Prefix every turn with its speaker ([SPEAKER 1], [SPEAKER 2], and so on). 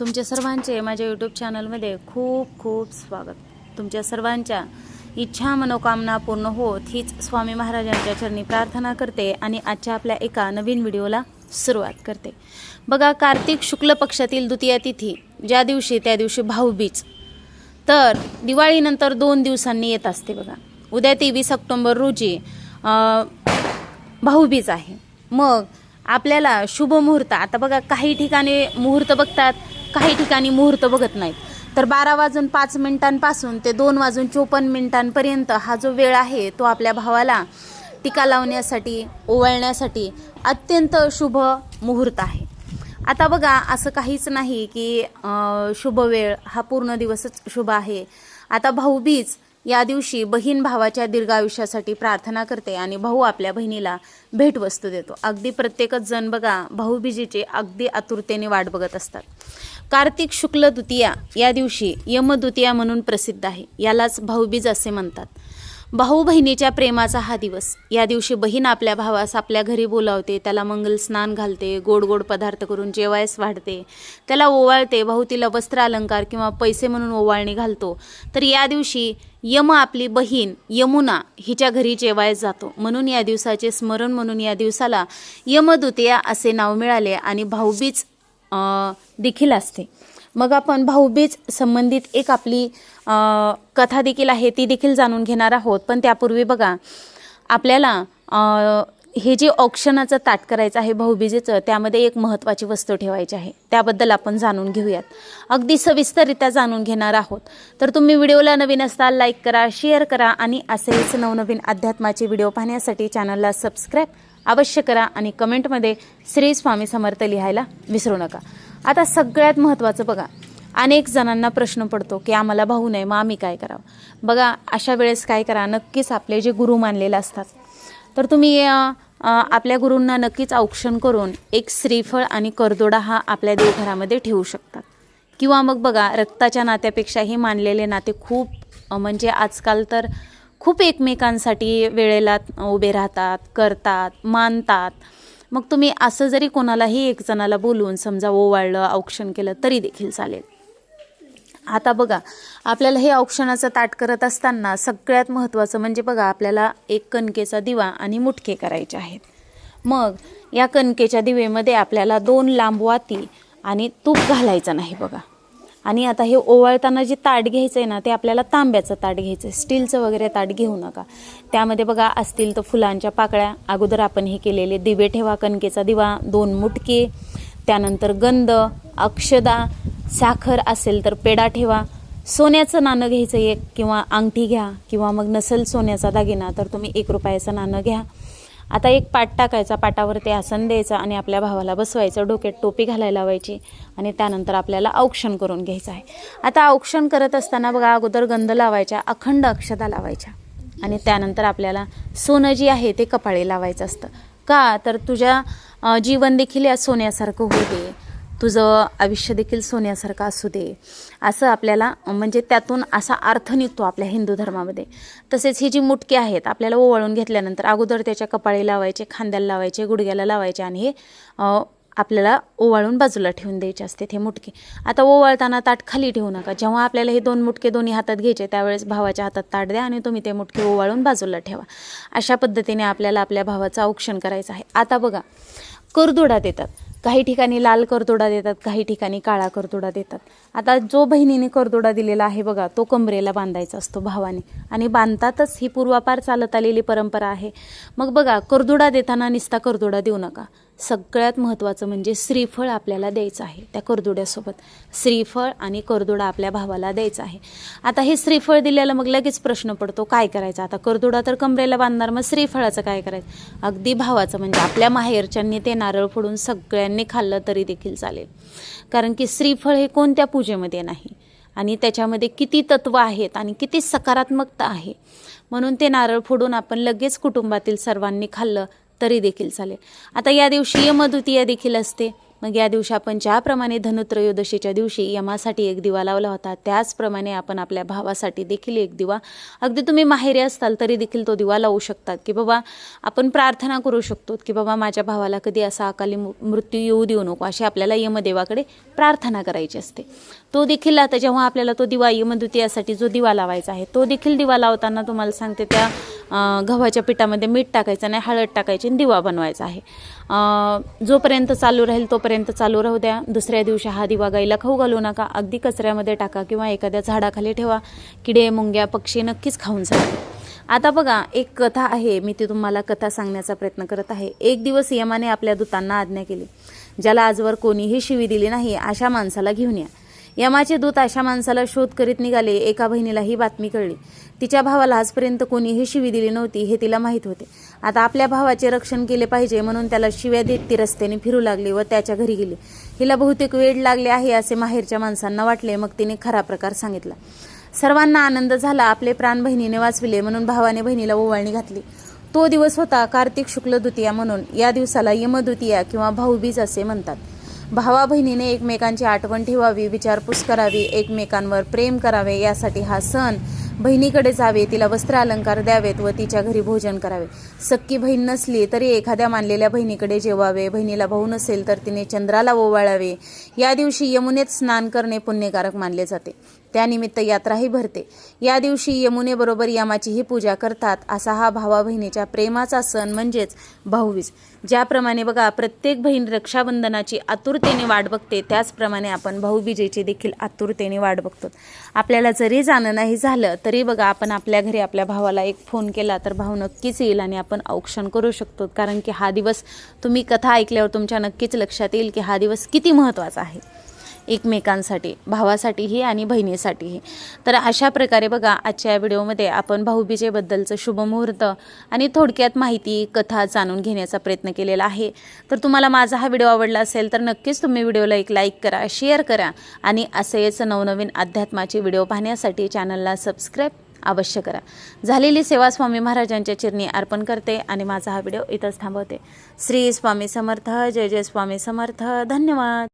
[SPEAKER 1] तुमच्या सर्वांचे माझ्या यूट्यूब चॅनलमध्ये खूप खूप स्वागत. तुमच्या सर्वांच्या इच्छा मनोकामना पूर्ण होत हीच स्वामी महाराजांच्या चरणी प्रार्थना करते आणि आजच्या आपल्या एका नवीन व्हिडिओला सुरुवात करते. बघा कार्तिक शुक्ल पक्षातील द्वितीय तिथी ज्या दिवशी त्या दिवशी भाऊबीज तर दिवाळीनंतर दोन दिवसांनी येत असते बघा. उद्या तेवीस ऑक्टोंबर रोजी भाऊबीज आहे. मग आपल्याला शुभ मुहूर्त आता बघा काही ठिकाणी मुहूर्त बघतात. काही ठिकाणी मुहूर्त बघत नाहीत. तर बारा वाजून पाच मिनिटांपासून ते दोन वाजून चोपन्न मिनिटांपर्यंत हा जो वेळ आहे तो आपल्या भावाला टीका लावण्यासाठी ओवाळण्यासाठी अत्यंत शुभ मुहूर्त आहे. आता बघा असं काहीच नाही की शुभ वेळ हा पूर्ण दिवसच शुभ आहे. आता भाऊबीज या दिवशी बहीण भावाच्या दीर्घायुष्यासाठी प्रार्थना करते आणि भाऊ आपल्या बहिणीला भेटवस्तू देतो. अगदी प्रत्येकच जण बघा भाऊबीजेची अगदी आतुरतेने वाट बघत असतात. कार्तिक शुक्ल द्वितीया या दिवशी यमद्वितीया म्हणून प्रसिद्ध आहे. यालाच भाऊबीज असे म्हणतात. भाऊ बहिणीच्या प्रेमाचा हा दिवस. या दिवशी बहीण आपल्या भावास आपल्या घरी बोलावते त्याला मंगल स्नान घालते गोड गोड पदार्थ करून जेवायस वाढते. त्याला ओवाळते भाऊ तिला वस्त्र अलंकार किंवा पैसे म्हणून ओवाळणी घालतो. तर या दिवशी यम आपली बहीण यमुना हिच्या घरी जेवायस जातो. म्हणून या दिवसाचे स्मरण म्हणून या दिवसाला यमदुतिया असे नाव मिळाले आणि भाऊबीज देखील असते. मग आपण भाऊबीज संबंधित एक आपली कथा देखील आहे ती देखील जाणून घेणार आहोत. पण त्यापूर्वी बघा आपल्याला हे जे ऑप्शनाचं ताट करायचं आहे भाऊबीजेचं त्यामध्ये एक महत्त्वाची वस्तू ठेवायची आहे. त्याबद्दल आपण जाणून घेऊयात. अगदी सविस्तररित्या जाणून घेणार आहोत. तर तुम्ही व्हिडिओला नवीन असताल लाईक करा शेअर करा आणि असेच नवनवीन अध्यात्माचे व्हिडिओ पाहण्यासाठी चॅनलला सबस्क्राईब अवश्य करा आणि कमेंटमध्ये श्री स्वामी समर्थ लिहायला विसरू नका. आता सगळ्यात महत्त्वाचं बघा. अनेक जणांना प्रश्न पडतो की आम्हाला भाऊ नाही मग आम्ही काय करावं? बघा अशा वेळेस काय करा नक्कीच आपले जे गुरु मानलेले असतात. तर तुम्ही आपल्या गुरूंना नक्कीच औक्षण करून एक श्रीफळ आणि करदोडा हा आपल्या देवघरामध्ये ठेवू शकतात किंवा मग बघा रक्ताच्या नात्यापेक्षा हे मानलेले नाते खूप म्हणजे आजकाल तर खूप एकमेकांसाठी वेळेला उभे राहतात करतात मानतात. मग तुम्ही असं जरी कोणालाही एक जणाला बोलून समजा ओवाळलं औक्षण केलं तरी देखील चालेल. आता बघा आपल्याला हे औक्षणाचं ताट करत असताना सगळ्यात महत्त्वाचं म्हणजे बघा आपल्याला एक कणकेचा दिवा आणि मुटके करायचे आहेत. मग या कणकेच्या दिवेमध्ये आपल्याला दोन लांब वाती आणि तूप घालायचं नाही बघा. आणि आता हे ओवाळताना जे ताट घ्यायचं आहे ना ते आपल्याला तांब्याचं ताट घ्यायचं आहे स्टीलचं वगैरे ताट घेऊ नका. त्यामध्ये बघा असतील तर फुलांच्या पाकळ्या. अगोदर आपण हे केलेले दिवे ठेवा कणकेचा दिवा दोन मुटके. त्यानंतर गंध अक्षदा साखर असेल तर पेढा ठेवा. सोन्याचं नाणं घ्यायचं एक किंवा अंगठी घ्या किंवा मग नसेल सोन्याचा दागिना तर तुम्ही एक रुपयाचं नाणं घ्या. आता एक पाट टाकायचा पाटावर ते आसन द्यायचं आणि आपल्या भावाला बसवायचं डोक्यात टोपी घालायला लावायची आणि त्यानंतर आपल्याला औक्षण करून घ्यायचं आहे. आता औक्षण करत असताना बघा अगोदर गंध लावायच्या अखंड अक्षता लावायच्या आणि त्यानंतर आपल्याला सोनं जी आहे ते कपाळी लावायचं असतं. का? तर तुझ्या जीवन देखील या सोन्यासारखं होऊ दे. तुझं आयुष्य देखील सोन्यासारखं असू दे. असं आपल्याला म्हणजे त्यातून असा अर्थ निघतो आपल्या हिंदू धर्मामध्ये. तसेच ही जी मुटकी आहेत आपल्याला ओवाळून घेतल्यानंतर अगोदर त्याच्या कपाळी लावायचे खांद्याला लावायचे गुडघ्याला लावायचे आणि हे आपल्याला ओवाळून बाजूला ठेवून द्यायचे असते हे मुटके. आता ओवाळताना ताट खाली ठेवू नका. जेव्हा आपल्याला हे दोन मुटके दोन्ही हातात घ्यायचे त्यावेळेस भावाच्या हातात ताट द्या आणि तुम्ही ते मुटके ओवाळून बाजूला ठेवा. अशा पद्धतीने आपल्याला आपल्या भावाचं औक्षण करायचं आहे. आता बघा करदोडा देतात. काही ठिकाणी लाल करदोडा देतात काही ठिकाणी काळा कर्तुडा देतात. आता जो बहिणीने करदोडा दिलेला आहे बघा तो कमरेला बांधायचा असतो भावाने. आणि बांधतातच ही पूर्वापार चालत आलेली परंपरा आहे. मग बघा करदोडा देताना निस्ता करदोडा देऊ नका. सगळ्यात महत्त्वाचं म्हणजे श्रीफळ आपल्याला द्यायचं आहे त्या करदुड्यासोबत. श्रीफळ आणि कर्दुडा आपल्या भावाला द्यायचा आहे. आता हे श्रीफळ दिल्याला मग लगेच प्रश्न पडतो काय करायचं? आता करदोडा तर कमरेला बांधणार मग श्रीफळाचं काय करायचं? अगदी भावाचं म्हणजे आपल्या माहेरच्यांनी ते नारळ फोडून सगळ्यांनी खाल्लं तरी देखील चालेल. कारण की श्रीफळ हे कोणत्या पूजेमध्ये नाही. आणि त्याच्यामध्ये किती तत्व आहेत आणि किती सकारात्मकता आहे. म्हणून ते नारळ फोडून आपण लगेच कुटुंबातील सर्वांनी खाल्लं तरी देखील चालेल. आता या दिवशी यमद्वितीया देखील असते. मग या दिवशी आपण ज्याप्रमाणे धनुत्रयोदशीच्या दिवशी यमासाठी एक दिवा लावला होता त्याचप्रमाणे आपण आपल्या भावासाठी देखील एक दिवा. अगदी तुम्ही माहेरी असताल तरी देखील तो दिवा लावू शकतात की बाबा आपण प्रार्थना करू शकतो की बाबा माझ्या भावाला कधी असा अकाली मृत्यू येऊ देऊ नको अशी आपल्याला यमदेवाकडे प्रार्थना करायची असते. तो देखील आता जेव्हा आपल्याला तो दिवा यमद्वितीयासाठी जो दिवा लावायचा आहे तो देखील दिवा लावताना तुम्हाला सांगते त्या गव्हाच्या पिठामध्ये मीठ टाकायचं नाही हळद टाकायची आणि दिवा बनवायचा आहे. जोपर्यंत चालू राहील तोपर्यंत चालू राहू द्या. दुसऱ्या दिवशी हा दिवा गाईला खाऊ घालू नका. अगदी कचऱ्यामध्ये टाका किंवा एखाद्या झाडाखाली ठेवा. किडे मुंग्या पक्षी नक्कीच खाऊन जातात आता बघा एक कथा आहे. मी ती तुम्हाला कथा सांगण्याचा प्रयत्न करत आहे. एक दिवस यमाने आपल्या दूतांना आज्ञा केली. ज्याला आजवर कोणीही शिवी दिली नाही अशा माणसाला घेऊन या. यमाचे दूत अशा माणसाला शोध करीत निघाले. एका बहिणीला ही बातमी कळली. तिच्या भावाला आजपर्यंत कोणीही शिवी दिली नव्हती हे तिला माहीत होते. आता आपल्या भावाचे रक्षण केले पाहिजे म्हणून त्याला शिव्या देत ती रस्त्याने फिरू लागली व त्याच्या घरी गेली. हिला बहुतेक वेळ लागले आहे असे माहेरच्या माणसांना वाटले मग तिने खरा प्रकार सांगितला. सर्वांना आनंद झाला आपले प्राण बहिणीने वाचविले म्हणून भावाने बहिणीला ओवाळणी घातली. तो दिवस होता कार्तिक शुक्ल द्वितीया म्हणून. या दिवसाला यमद्वितीया किंवा भाऊबीज असे म्हणतात. भावा बहिणीने एकमेकांची आठवण ठेवावी विचारपूस करावी एकमेकांवर प्रेम करावे यासाठी हा सण बहिणीकडे जावे तिला वस्त्र अलंकार द्यावेत व तिच्या घरी भोजन करावे. सक्की बहीण नसली तरी एखाद्या मानलेल्या बहिणीकडे जेवावे. बहिणीला भाऊ नसेल तर तिने चंद्राला ओवाळावे. या दिवशी यमुनेत स्नान करणे पुण्यकारक मानले जाते. त्यानिमित्त यात्राही भरते. या दिवशी यमुनेबरोबर यमाचीही पूजा करतात असा हा भावा बहिणीच्या प्रेमाचा सण म्हणजेच भाऊबीज. ज्याप्रमाणे बघा प्रत्येक बहीण रक्षाबंधनाची आतुरतेने वाट बघते त्याचप्रमाणे आपण भाऊबीजेची देखील आतुरतेने वाट बघतो. आपल्याला जरी जाणं नाही झालं तरी बघा आपण आपल्या घरी आपल्या भावाला एक फोन केला तर भाऊ नक्कीच येईल आणि आपण औक्षण करू शकतो. कारण की हा दिवस तुम्ही कथा ऐकल्यावर तुमच्या नक्कीच लक्षात येईल की हा दिवस किती महत्त्वाचा आहे. एकमेकांसाठी भावासाठीही आणि बहिणीसाठीही. तर अशा प्रकारे बघा आजच्या या व्हिडिओमध्ये आपण भाऊबीजेबद्दलचं शुभमुहूर्त आणि थोडक्यात माहिती कथा जाणून घेण्याचा प्रयत्न केलेला आहे. तर तुम्हाला माझा हा व्हिडिओ आवडला असेल तर नक्कीच तुम्ही व्हिडिओला एक लाईक करा शेअर करा आणि असेच नवनवीन अध्यात्माचे व्हिडिओ पाहण्यासाठी चॅनलला सबस्क्राईब अवश्य करा. झालेली सेवा स्वामी महाराजांच्या चिरणी अर्पण करते आणि माझा हा व्हिडिओ इथंच थांबवते. श्री स्वामी समर्थ जय जय स्वामी समर्थ. धन्यवाद.